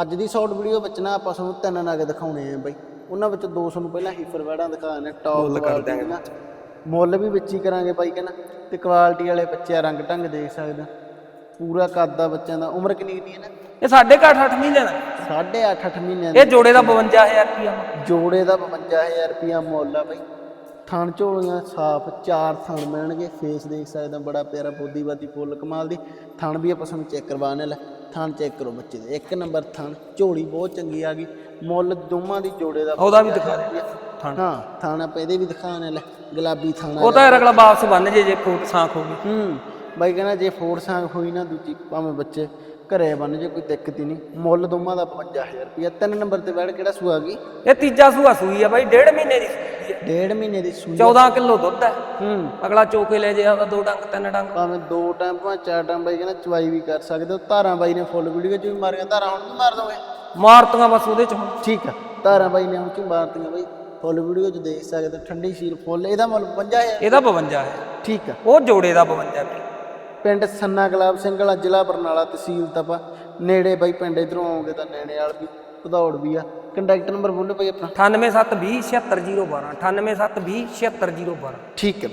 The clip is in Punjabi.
ਅੱਜ ਦੀ ਸ਼ਾਰਟ ਵੀਡੀਓ ਵਿੱਚ ਨਾ ਆਪਾਂ ਤੁਹਾਨੂੰ ਤਿੰਨ ਨਗ ਦਿਖਾਉਣੇ ਆ ਬਾਈ। ਉਹਨਾਂ ਵਿੱਚ ਦੋ ਤੁਹਾਨੂੰ ਪਹਿਲਾਂ ਹੀਫਰ ਵੈੜਾਂ ਦਿਖਾਣੇ ਟੌਪ ਮੁੱਲ ਕਰ ਦਿਆਂਗੇ। ਨਾ। ਮੁੱਲ ਵੀ ਵਿੱਚ ਹੀ ਕਰਾਂਗੇ ਬਾਈ ਕਹਿੰਦਾ। ਤੇ ਕੁਆਲਿਟੀ ਵਾਲੇ ਬੱਚੇ ਰੰਗ ਢੰਗ ਦੇਖ ਸਕਦੇ। ਪੂਰਾ ਕੱਦ ਦਾ ਬੱਚਿਆਂ ਦਾ। ਉਮਰ ਕਿੰਨੀ ਦੀ ਹੈ ਨਾ? ਇਹ ਸਾਡੇ ਘੱਟ 8 ਮਹੀਨੇ ਦਾ। ਸਾਢੇ ਅੱਠ 8 ਮਹੀਨਿਆਂ ਦੀ। ਇਹ ਜੋੜੇ ਦਾ 52000 ਰੁਪਇਆ ਜੋੜੇ ਦਾ 52000 ਰੁਪਿਆ ਮੁੱਲ ਆ ਬਾਈ। ਥਣ ਝੋਲੀਆਂ ਸਾਫ਼ ਚਾਰ ਥਣ ਮਿਲਣਗੇ ਫੇਸ ਦੇਖ ਸਕਦੇ ਬੜਾ ਪਿਆਰਾ ਬੋਦੀਵਾਦੀ ਫੁੱਲ ਕਮਾਲ ਦੀ। ਥਣ ਵੀ ਆਪਾਂ ਤੁਹਾਨੂੰ ਚੈੱਕ ਕਰਵਾਣੇ ਲੈ ਥਣ ਚੈੱਕ ਕਰੋ ਬੱਚੇ ਦੇ। ਇੱਕ ਨੰਬਰ ਥਣ ਝੋਲੀ ਬਹੁਤ ਚੰਗੀ ਆ ਗਈ। ਮੁੱਲ ਦੋਵਾਂ ਦੀ ਜੋੜੇ ਦਾ ਉਹਦਾ ਵੀ ਦਿਖਾ ਦੇ ਥਣ। ਹਾਂ ਥਣ ਆਪਾਂ ਇਹਦੇ ਵੀ ਦਿਖਾਣੇ ਲੈ ਗੁਲਾਬੀ ਥਣ ਉਹ ਤਾਂ ਅਗਲਾ ਵਾਪਸ ਬੰਨ ਜੇ ਜੇ ਫੋਟ ਸਾਂਖ ਹੋ ਗਈ। ਹੂੰ ਬਾਈ ਕਹਿੰਦਾ ਜੇ ਫੋੜ ਸਾਂਗ ਹੋਈ ਨਾ ਦੂਜੀ ਭਾਵੇਂ ਬੱਚੇ ਘਰੇ ਬਣ ਜੇ ਕੋਈ ਦਿੱਕਤ ਹੀ ਨਹੀਂ। ਮੁੱਲ ਦੋਵਾਂ ਦਾ 55000 ਰੁਪਿਆ ਤਿੰਨ ਨੰਬਰ ਤੇ ਬੈਠ ਕਿਹੜਾ ਸੂਆ ਗਈ? ਇਹ ਤੀਜਾ ਸੂਆ ਸੂਈ ਆ ਬਾਈ ਡੇਢ ਮਹੀਨੇ ਦੀ। ਡੇਢ ਮਹੀਨੇ ਦੀ ਸੂਈ 14 ਕਿਲੋ ਦੁੱਧ ਹੈ। ਹੂੰ। ਅਗਲਾ ਚੋਕੇ ਲੈ ਜੇ ਆਪਦਾ ਦੋ ਡੰਗ ਤਿੰਨ ਡੰਗ। ਭਾਵੇਂ ਦੋ ਟਾਈਮ ਭਾਵੇਂ ਚਾਰ ਟਾਈਮ ਬਾਈ ਕਹਿੰਦਾ ਚਵਾਈ ਵੀ ਕਰ ਸਕਦੇ ਹੋ। ਧਾਰਾਂ ਬਾਈ ਨੇ ਫੁੱਲ ਵੀਡੀਓ ਚ ਵੀ ਮਾਰੀਆਂ ਧਾਰਾਂ ਹੁਣ ਵੀ ਮਾਰ ਦੋਗੇ? ਮਾਰਤੀਆਂ ਬਸ ਉਹਦੇ ਚ ਹੁਣ। ਠੀਕ ਆ। ਧਾਰਾਂ ਬਾਈ ਨੇ ਹੁਣ ਚ ਮਾਰਤੀਆਂ ਬਾਈ। ਫੁੱਲ ਵੀਡੀਓ ਚ ਦੇਖ ਸਕਦੇ ਹੋ ਠੰਡੀ ਸੀਲ ਫੁੱਲ। ਇਹਦਾ ਮੁੱਲ 55000 ਇਹਦਾ 52 ਹੈ ਠੀਕ ਆ। ਉਹ ਜੋੜੇ ਦਾ 52 ਰੁਪਏ ਪਿੰਡ ਸੰਨਾ ਗੁਲਾਬ ਸਿੰਘ ਵਾਲਾ ਜ਼ਿਲ੍ਹਾ ਬਰਨਾਲਾ ਤਹਿਸੀਲ ਤਪਾ ਨੇੜੇ ਬਾਈ ਪਿੰਡ ਇਧਰੋਂ ਆਉਂਗੇ ਤਾਂ ਨੇੜੇ ਵਾਲ ਵੀ। ਭਦੌੜ ਵੀ ਆ। ਕੰਟੈਕਟ ਨੰਬਰ ਬੋਲੋ ਬਾਈ ਆਪਣਾ। 98720 76012 98720 76012 ਠੀਕ ਹੈ।